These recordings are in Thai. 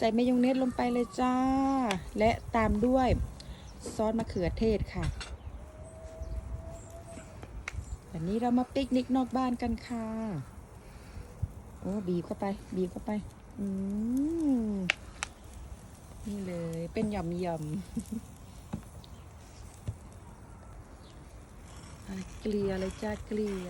ใส่มายองเนสลงไปเลยจ้า และตามด้วยซอสมะเขือเทศค่ะ วันนี้เรามาปิกนิกนอกบ้านกันค่ะ โอ้บีบเข้าไป บีบเข้าไป อืมนี่เลย เป็นหย่อมหย่อมเกลียเลยจ้าเกลีย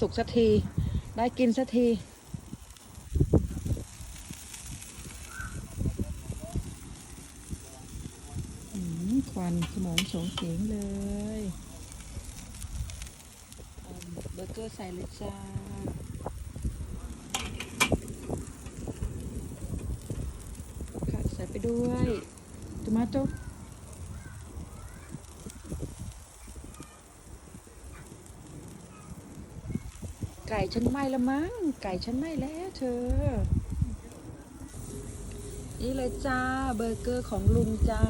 สุกสักที ได้กินสักทีอืมควันขมงโฉงเฉงเลยเบอร์เกอร์ใส่เลยจ้าค่ะใส่ไปด้วยตมาโต ไก่ฉันไหม้แล้วมั้ง ไก่ฉันไหม้แล้วเธอ นี่เลยจ้าเบอร์เกอร์ของลุงจ้า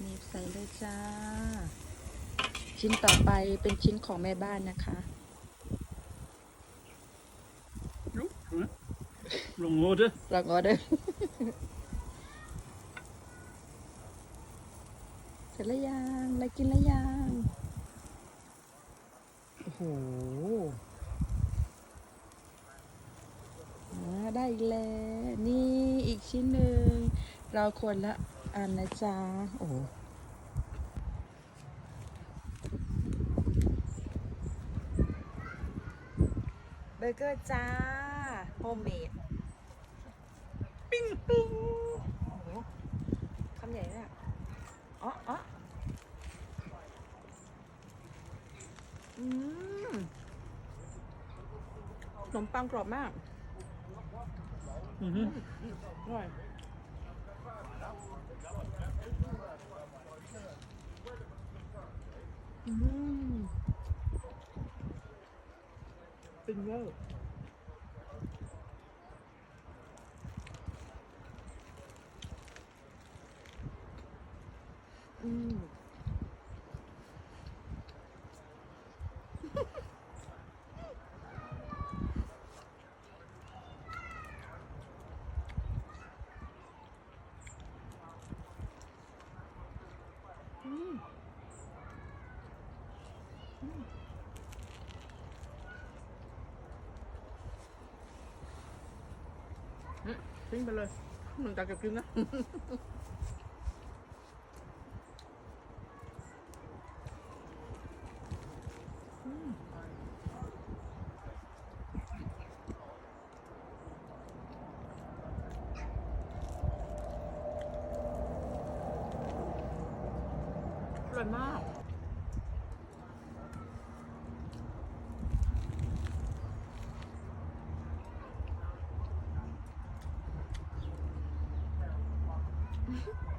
นี่ใส่เลยจ้า ชิ้นต่อไปเป็นชิ้นของแม่บ้านนะคะ Jo, kom her. Longåte. ลองออเดอร์เสร็ จแล้วยังอะไรกินแล้วยังโอ้โหได้อีกแล้วนี่อีกชิ้นหนึ่งเราคนละอันนะจ๊ะโอ้โหเบอร์เกอร์จ้าโฮมเมดปิ้งปิ้งโอ้โหคำใหญ่เลยอะอ๋ออ๋ออืมขน มปังกรอบมาก Mhm. อร่อย อืมเป็นเวอร์อืมอืมอืมอืม ทิ้งไปเลยหนึ่งจากจะกินนะอร่อยมาก Mm-hmm.